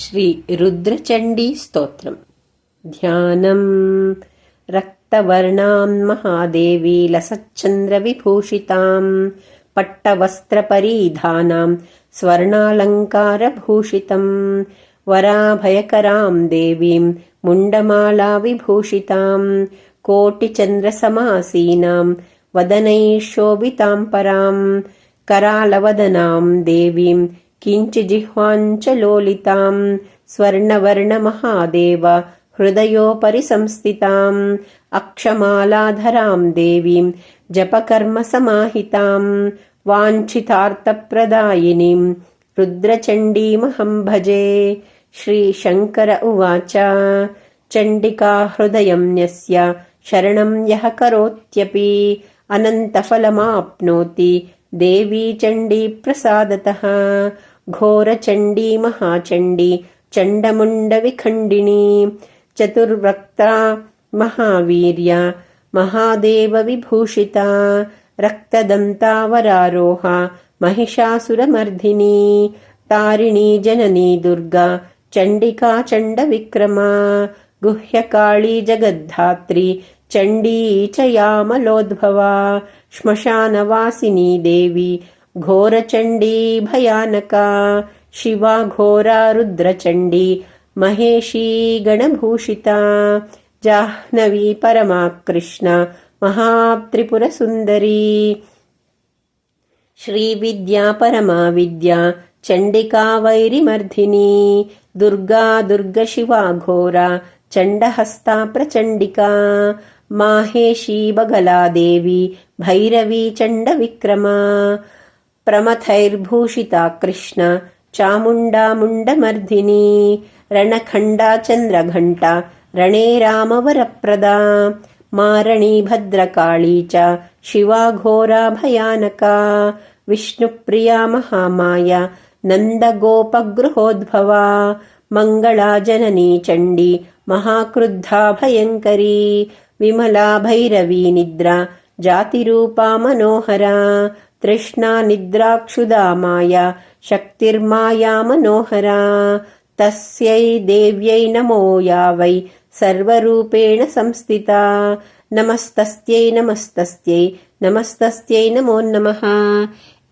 श्रीरुद्रचण्डीस्तोत्रम् ध्यानम् रक्तवर्णाम् महादेवी लसच्चन्द्रविभूषिताम् पट्टवस्त्रपरीधानाम् स्वर्णालङ्कारभूषितम् वराभयकराम् देवीम् मुण्डमालाविभूषिताम् कोटिचन्द्रसमासीनाम् वदनैः शोभिताम् पराम् करालवदनाम् देवीम् किञ्चिजिह्वाञ्च लोलिताम् स्वर्णवर्णमहादेव हृदयोपरि संस्थिताम् अक्षमालाधराम् देवीम् जपकर्मसमाहिताम् वाञ्छितार्थप्रदायिनीम् रुद्रचण्डीमहम् भजे श्रीशङ्कर उवाच चण्डिका हृदयम् न्यस्य शरणम् यः करोत्यपि अनन्तफलमाप्नोति देवी चण्डी प्रसादतः घोरचण्डी महाचण्डी चण्डमुण्डविखण्डिनी चतुर्वक्ता महावीर्या महादेवविभूषिता रक्तदन्तावरारोहा महिषासुरमर्धिनी तारिणी जननी दुर्गा चण्डिका चण्डविक्रमा गुह्यकाळी जगद्धात्री चण्डी च यामलोद्भवा श्मशानवासिनी देवी ఘోరచండీ భయానకా శివా ఘోరా రుద్రచండీ మహేషీ గణభూషిత జాహ్నవీ పరమాకృష్ణ మహాత్రిపురసుందరీ. శ్రీవిద్యా పరమా విద్యా చండికా వైరిమర్ధిని దుర్గా దుర్గ శివా ఘోర చండహస్తా ప్రచండికా మాహేషీ బగలాదేవి భైరవీ చండ విక్రమా प्रमथैर्भूषिता कृष्ण चामुण्डा मुण्डमर्धिनी रणखण्डा चन्द्रघण्टा रणे रामवरप्रदा मारणी भद्रकाळी च शिवा घोरा भयानका विष्णुप्रिया महामाया नन्दगोपगृहोद्भवा मङ्गला जननी चण्डी महाक्रुद्धा भयङ्करी विमला भैरवी निद्रा जातिरूपा मनोहरा तृष्णा निद्राक्षुदा माया शक्तिर्माया मनोहरा तस्यै देव्यै नमो या वै सर्वरूपेण संस्थिता नमस्तस्यै नमस्तस्यै नमस्तस्यै नमो नमः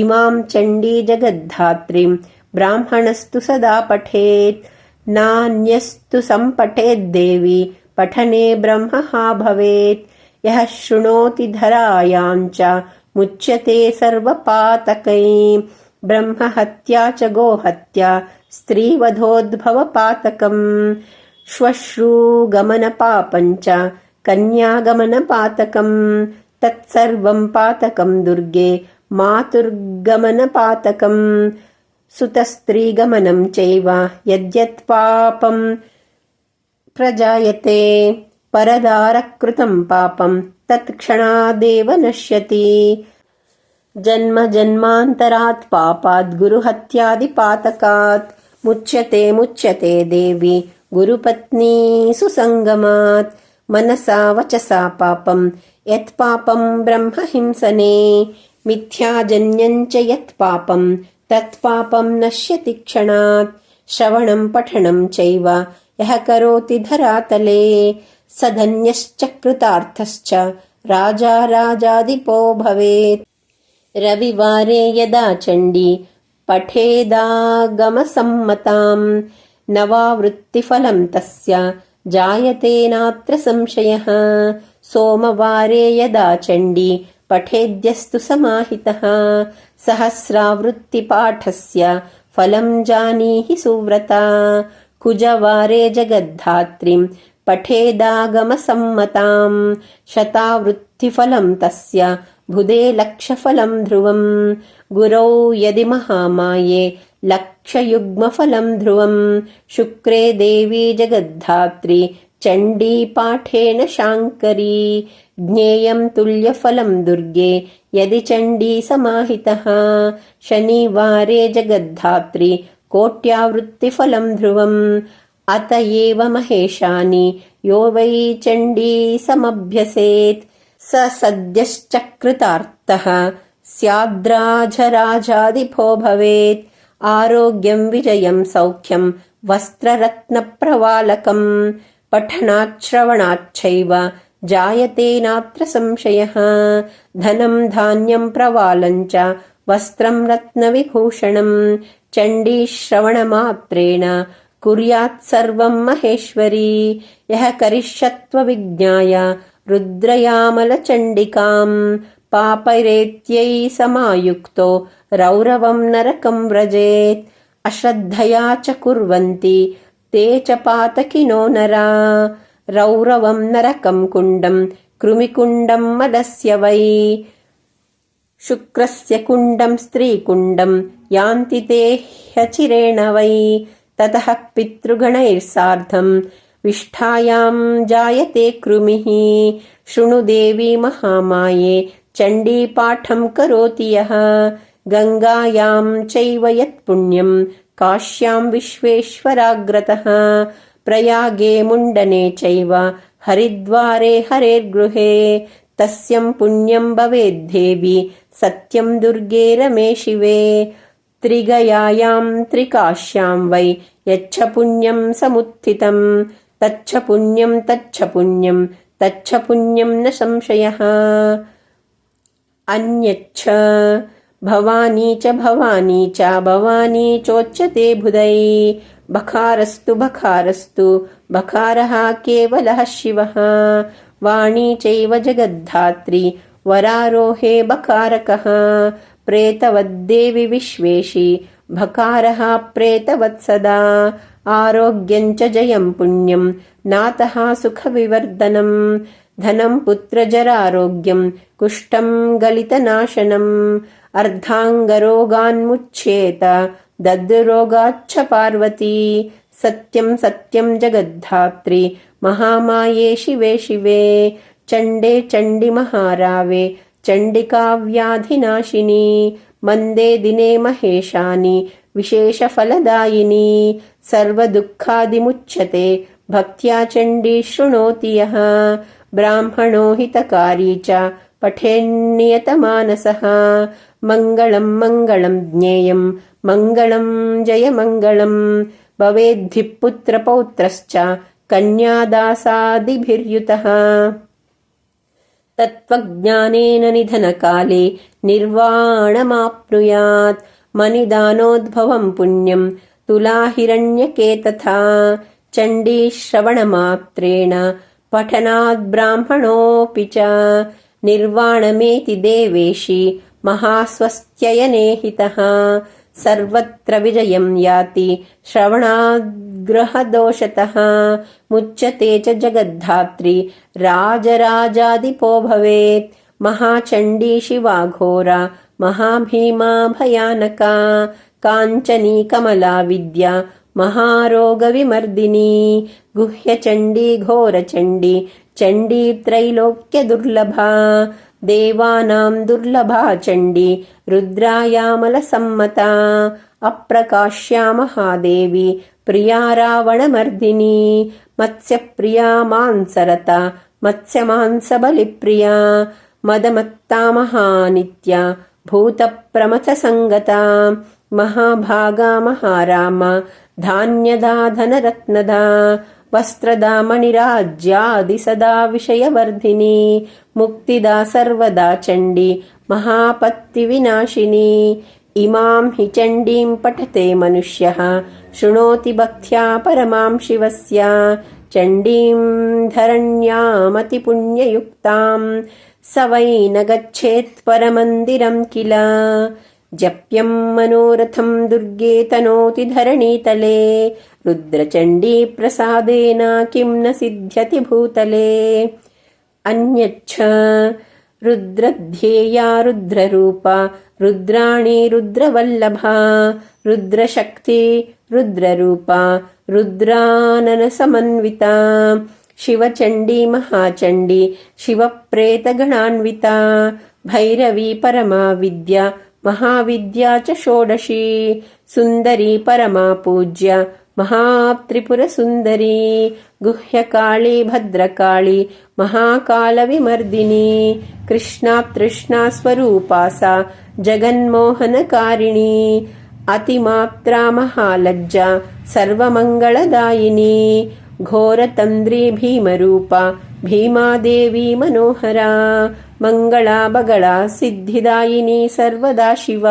इमां चण्डी जगद्धात्रीम् ब्राह्मणस्तु सदा पठेत् नान्यस्तु सम्पठेद्देवी पठने ब्रह्महा भवेत् यः शृणोति धरायाम् च ముచ్యతే సర్వపాతకై. బ్రహ్మహత్యా చ గోహత్యా స్త్రీవధోద్భవ పాతకం శ్వశ్రూగమన పాపంచ కన్యాగమన పాతకం తత్సర్వం పాతకం దుర్గే మాతుర్గమన పాతకం సుతస్త్రీగమనం చైవ యద్యత్ పాపం ప్రజాయతే. పరదారకృతం పాపం तत्क्षणादेव नश्यति जन्म जन्मान्तरात् पापात् गुरुहत्यादिपातकात् मुच्यते मुच्यते देवी गुरुपत्नी सुसङ्गमात् मनसा वचसा पापम् यत्पापम् ब्रह्महिंसने मिथ्याजन्यम् च यत्पापम् तत्पापम् नश्यति क्षणात् श्रवणम् पठनम् चैव यः करोति धरातले स धन्यश्च कृतार्थश्च राजा राजादिपो भवेत् रविवारे यदा चण्डी पठेदागमसम्मताम् नवावृत्तिफलम् तस्य जायते नात्र संशयः सोमवारे यदा चण्डी पठेद्यस्तु समाहितः सहस्रावृत्तिपाठस्य फलम् जानीहि सुव्रता कुजवारे जगद्धात्रीम् पठेदागमसम्मताम्। शतावृत्तिफलम् तस्य बुधे लक्षफलम् ध्रुवम्। गुरौ यदि महामाये लक्षयुग्मफलम् ध्रुवम्। शुक्रे देवी जगद्धात्री चण्डी पाठेन शाङ्करी। ज्ञेयम् तुल्यफलम् दुर्गे यदि चण्डी समाहितः। शनिवारे जगद्धात्री कोट्यावृत्तिफलम् ध्रुवम् अत एव महेशानि यो वै चण्डी समभ्यसेत्। स सद्यश्चकृतार्थः स्याद्राजराजादिभो भवेत्। आरोग्यम् विजयम् सौख्यम् वस्त्ररत्नप्रवालकम्। पठनाच्छ्रवणाच्छैव जायते नात्र संशयः। धनम् धान्यम् प्रवालम् च वस्त्रम् रत्नविभूषणम्। चण्डीश्रवणमात्रेण कुर्यात् सर्वम् महेश्वरी यः करिष्यत्वविज्ञाय रुद्रयामलचण्डिकाम् पापरेत्यै समायुक्तो रौरवम् नरकम् व्रजेत् अश्रद्धया च कुर्वन्ति ते च पातकिनो नरा रौरवम् नरकम् कुण्डम् कृमिकुण्डम् मदस्य वै शुक्रस्य कुण्डम् स्त्रीकुण्डम् यान्ति ते ह्यचिरेण वै ततः पितृगणैर्सार्धम् विष्ठायाम् जायते कृमिः। शृणु देवी महामाये चण्डीपाठम् करोति यः। गङ्गायाम् चैव यत्पुण्यम् काश्याम् विश्वेश्वराग्रतः। प्रयागे मुण्डने चैव हरिद्वारे हरेर्गृहे। तस्यम् पुण्यम् भवेद्देवि सत्यम् दुर्गे रमे शिवे त्रिगयायाम् त्रिकाश्याम् वै यच्छ पुण्यम् समुत्थितम् तच्छ पुण्यम् तच्छ पुण्यम् तच्छ पुण्यम् न संशयः। अन्यच्छ भवानी च भवानी च भवानी चोच्यते बुधै। बखारस्तु बखारस्तु बखारः केवलः शिवः। वाणी चैव जगद्धात्री वरारोहे बकारकः प्रेतवद्देवि विश्वेशि भकारः प्रेतवत्सदा। आरोग्यम् च जयम् पुण्यम् नातः सुखविवर्धनम्। धनम् पुत्रजरारोग्यम् कुष्ठम् गलितनाशनम् अर्धाङ्गरोगान्मुच्छेत दद्रोगाच्छ पार्वती। सत्यम् सत्यम् जगद्धात्री। महामाये शिवे शिवे। चण्डे चण्डि महारावे चण्डिकाव्याधिनाशिनी मन्दे दिने महेशानि विशेषफलदायिनी सर्वदुःखादिमुच्यते भक्त्या चण्डी शृणोति यः ब्राह्मणो हितकारी च पठेन्नियतमानसः। मङ्गलम् मङ्गलम् ज्ञेयम् मङ्गलम् जयमङ्गलम् भवेद्धिः पुत्रपौत्रश्च कन्यादासादिभिर्युतः तत्त्वज्ञानेन निधनकाले निर्वाणमाप्नुयात्। मनिदानोद्भवम् पुण्यम् तुलाहिरण्यके तथा चण्डीश्रवणमात्रेण पठनाद्ब्राह्मणोऽपि च निर्वाणमेति देवेशि महास्वस्त्ययनेहितः सर्वत्र विजयम् याति। श्रवणाद्ग्रहदोषतः मुच्यते च जगद्धात्री। राजराजादिपो भवेत्। महाचण्डी शिवाघोरा। महाभीमा भयानका। काञ्चनी कमला विद्या महारोगविमर्दिनी। गुह्यचण्डी घोरचण्डी। चण्डी त्रैलोक्यदुर्लभा देवानाम् दुर्लभा चण्डी रुद्रायामलसम्मता अप्रकाश्या महादेवी प्रिया रावणमर्दिनी मत्स्यप्रिया मांसरता मत्स्यमांसबलिप्रिया मदमत्ता महानित्या भूतप्रमथसङ्गता महाभागा महाराम धान्यदा धनरत्नदा वस्त्रदा मणिराज्यादि सदा विषयवर्धिनी मुक्तिदा सर्वदा चण्डी महापत्तिविनाशिनी। इमाम् हि चण्डीम् पठते मनुष्यः शृणोति भक्त्या परमाम् शिवस्य। चण्डीम् धरण्यामतिपुण्ययुक्ताम् स वै न गच्छेत् परमन्दिरम् किल जप्यम् मनोरथम् दुर्गे तनोति धरणीतले रुद्रचण्डी प्रसादेन किम् न सिद्ध्यति भूतले अन्यच्छ रुद्रध्येया रुद्ररूपा रुद्राणी रुद्रवल्लभा रुद्रशक्ति रुद्ररूपा रुद्राननसमन्विता शिवचण्डी महाचण्डी शिवप्रेतगणान्विता भैरवी परमा विद्या ಮಹಾವಿದ್ಯಾ ಚ ಷೋಡಶಿ, ಸುಂದರಿ ಪರಮಾ ಪೂಜ್ಯ ಮಹಾತ್ರಿಪುರಸುಂದರಿ ಗುಹ್ಯಕಾಳಿ ಭದ್ರಕಾಳಿ ಮಹಾಕಾಲವಿಮರ್ದಿನಿ ಕೃಷ್ಣಾ ತೃಷ್ಣಾ ಸ್ವರೂಪಾಸ ಜಗನ್ಮೋಹನಕಾರಿಣಿ ಅತಿಮಾತ್ರ ಮಹಾಲಜ್ಜ, ಸರ್ವಮಂಗಳದಾಯಿನಿ, ಘೋರತಂದ್ರಿ ಭೀಮರೂಪ, ಭೀಮಾದೇವಿ ಮನೋಹರ ಮಂಗಳ ಬಗಳ ಸಿದ್ಧಿದಾಯಿನಿ ಸರ್ವದಾ ಶಿವ.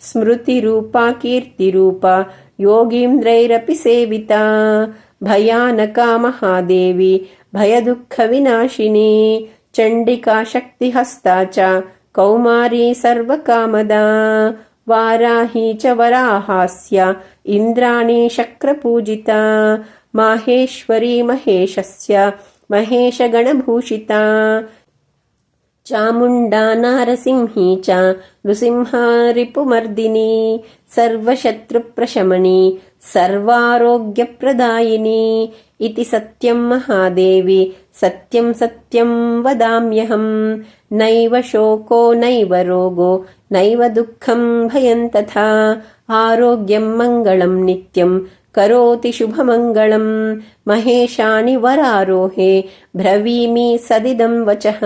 ಸ್ಮೃತಿ ರೂಪ, ಕೀರ್ತಿ ರೂಪ, ಯೋಗೀಂದ್ರೈರಪಿ ಸೇವಿತ. ಭಯಾನಕ ಮಹಾದೇವಿ, ಭಯದುಃಖ ವಿನಾಶಿನಿ. ಚಂಡಿಕಾ ಶಕ್ತಿಹಸ್ತಾ ಚ, ಕೌಮಾರಿ ಸರ್ವಕಾಮದ. ವಾರಾಹಿ ಚ ವರಾಹಾಸ್ಯ, ಇಂದ್ರಾಣಿ ಶಕ್ರಪೂಜಿತ. ಮಾಹೇಶ್ವರಿ ಮಹೇಶಸ್ಯ, ಮಹೇಶ ಮಹೇಶಗಣಭೂಷಿತ चामुण्डा नारसिंही च नृसिंहा रिपुमर्दिनी सर्वशत्रुप्रशमनी सर्वारोग्यप्रदायिनी इति सत्यम् महादेवी सत्यम् सत्यम् वदाम्यहम्। नैव शोको नैव रोगो नैव दुःखम् भयम् तथा आरोग्यम् मङ्गलम् नित्यम् करोति शुभमङ्गलम्। महेशानि वरारोहे ब्रवीमि सदिदम् वचः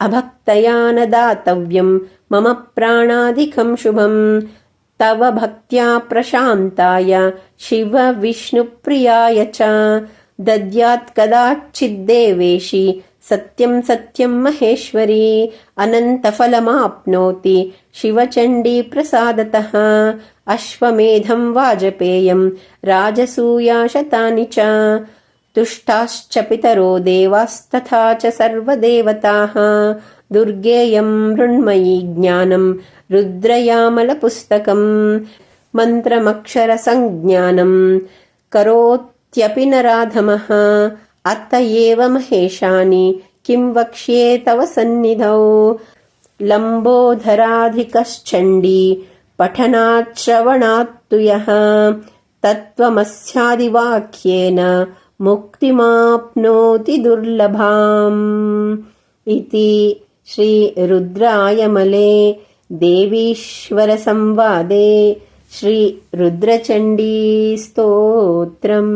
अभक्तया न दातव्यम् मम प्राणादिकम् शुभम्। तव भक्त्या प्रशान्ताय शिव विष्णुप्रियाय च। दद्यात् कदाचिद्देवेशी सत्यम् सत्यम् महेश्वरी अनन्तफलमाप्नोति शिवचण्डी प्रसादतः अश्वमेधम् वाजपेयम्। राजसूयाशतानि च तुष्टाश्च पितरो देवास्तथा च सर्वदेवताः। दुर्गेयम् मृण्मयी ज्ञानम् रुद्रयामलपुस्तकम् मन्त्रमक्षरसञ्ज्ञानम् करोत्यपि नराधमः अत एव महेशानि किं वक्ष्ये तव सन्निधौ। लम्बोधराधिकश्चण्डी पठनाच्छ्रवणात्तु यः तत्त्वमस्यादिवाक्येन मुक्तिमाप्नोति दुर्लभाम् इति श्रीरुद्रायमले देवीश्वरसंवादे श्रीरुद्रचण्डीस्तोत्रम्